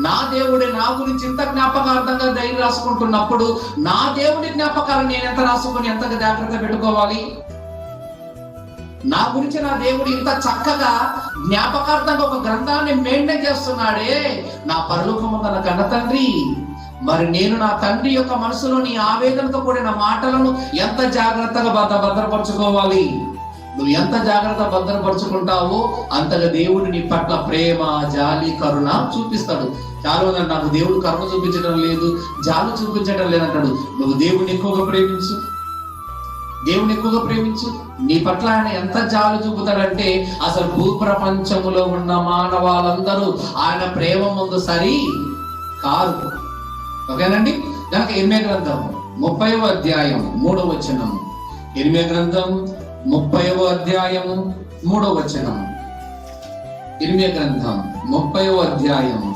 నా దేవుడే నా గురించి ఇంత జ్ఞాపకార్థంగా ధైర్యం రాసుకుంటున్నప్పుడు నా దేవుడి జ్ఞాపకాలు నేను ఎంత రాసుకొని ఎంత జాగ్రత్త పెట్టుకోవాలి? నా గురించి నా దేవుడు ఇంత చక్కగా జ్ఞాపకార్థంగా ఒక గ్రంథాన్ని మెయింటైన్ చేస్తున్నాడే. నా పరలోకము తన కన్న తండ్రి మరి నేను నా తండ్రి యొక్క మనసులోని ఆవేదనతో కూడిన మాటలను ఎంత జాగ్రత్తగా భద్ర భద్రపరచుకోవాలి? నువ్వు ఎంత జాగ్రత్త భద్రపరుచుకుంటావో అంతగా దేవుడు నీ పట్ల ప్రేమ జాలి కరుణ చూపిస్తాడు. చాలా మంది నాకు దేవుడు కరుణ చూపించడం లేదు జాలి చూపించడం లేదంటాడు. నువ్వు దేవుడిని ఎక్కువగా ప్రేమించు. దేవుని ఎక్కువగా ప్రేమించు. నీ పట్ల ఆయన ఎంత జాలి చూపుతాడంటే అసలు భూప్రపంచములో ఉన్న మానవాళ్ళందరూ ఆయన ప్రేమ ముందు సరి కారు. ఓకేనండి? కనుక ఎనిమే గ్రంథం ముప్పైవ అధ్యాయం మూడవ వచనం. ఎనిమే గ్రంథం ముప్పైవ అధ్యాయము మూడవ వచనం ఇర్మ్య గ్రంథం ముప్పైవ అధ్యాయము